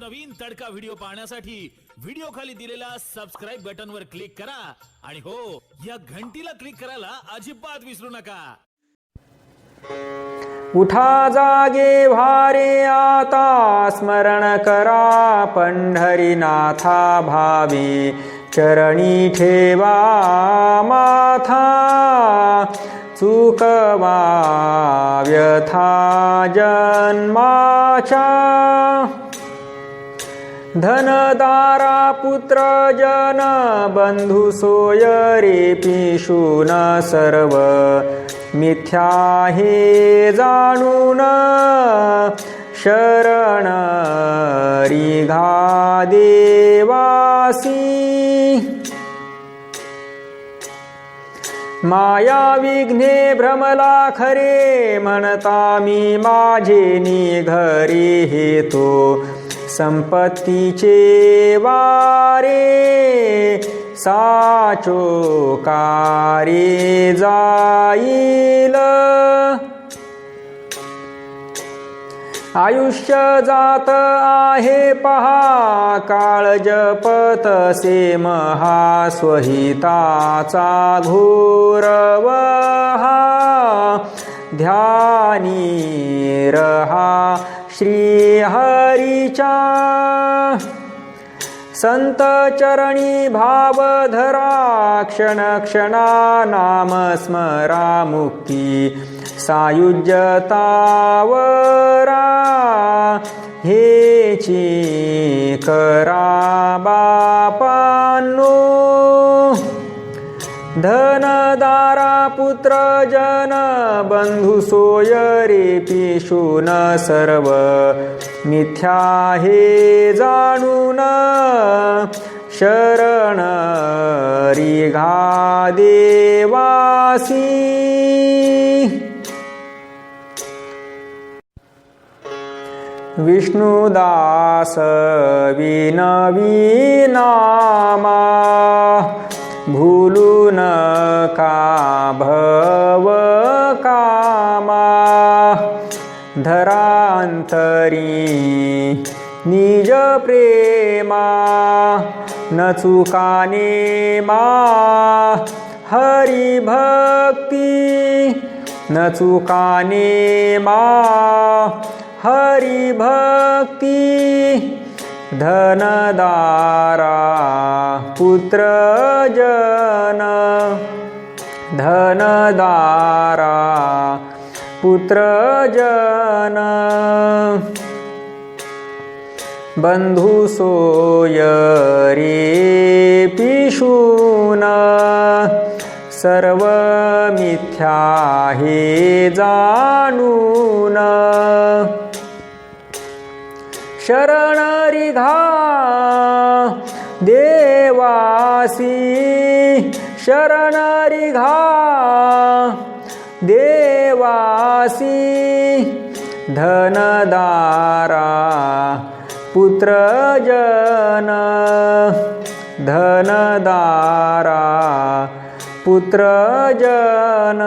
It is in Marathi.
नवनवीन तडका व्हिडिओ पाहण्यासाठी व्हिडिओ खाली दिलेल्या सबस्क्राईब बटन वर क्लिक करा. आणि हो या घंटीला क्लिक करायला अजिबात विसरू नका. उठा जागे भारे आता स्मरण करा पंढरीनाथा भावी. चरणी ठेवा माथा चुकवा व्यथा जन्माचा धनदारा पुत्र जन बंधू सोय रे पिशून सर्व मिथ्या हे जाणून शरण रिघा देवासी. माया विघ्ने भ्रमला खरे म्हणता मी माझे निघरे हेतो. संपत्तीचे वारे साचो कारे जाईल. आयुष्य जात आहे पहा काळ महास्वहिताचा महा स्वहिताचा ध्या ध्यानी रहा श्रीहरीच्या संत चरणी भाव धरा क्षण क्षणा नाम स्मरा मुक्ती सायुज्यतावरा हेची करा बापा। धनदारा पुत्र जन बंधु सोयरे पिशून सर्व मिथ्या हे जाणून शरण रिघा देवासी। विष्णुदास विनवी नामा। भूलू नका भव कामा? धरांतरी निज प्रेमा न चुकाने मा? हरी भक्ती न चुकाने मा? हरी भक्ती धनदारा पुत्र धनदारा पुत्र जन। बंधू सोय रे पिशून। सर्व मिथ्या हे जाणून। शरण रिघा देवासी शरण रिघा देवासी धनदारा पुत्र जन धनदारा पुत्र जन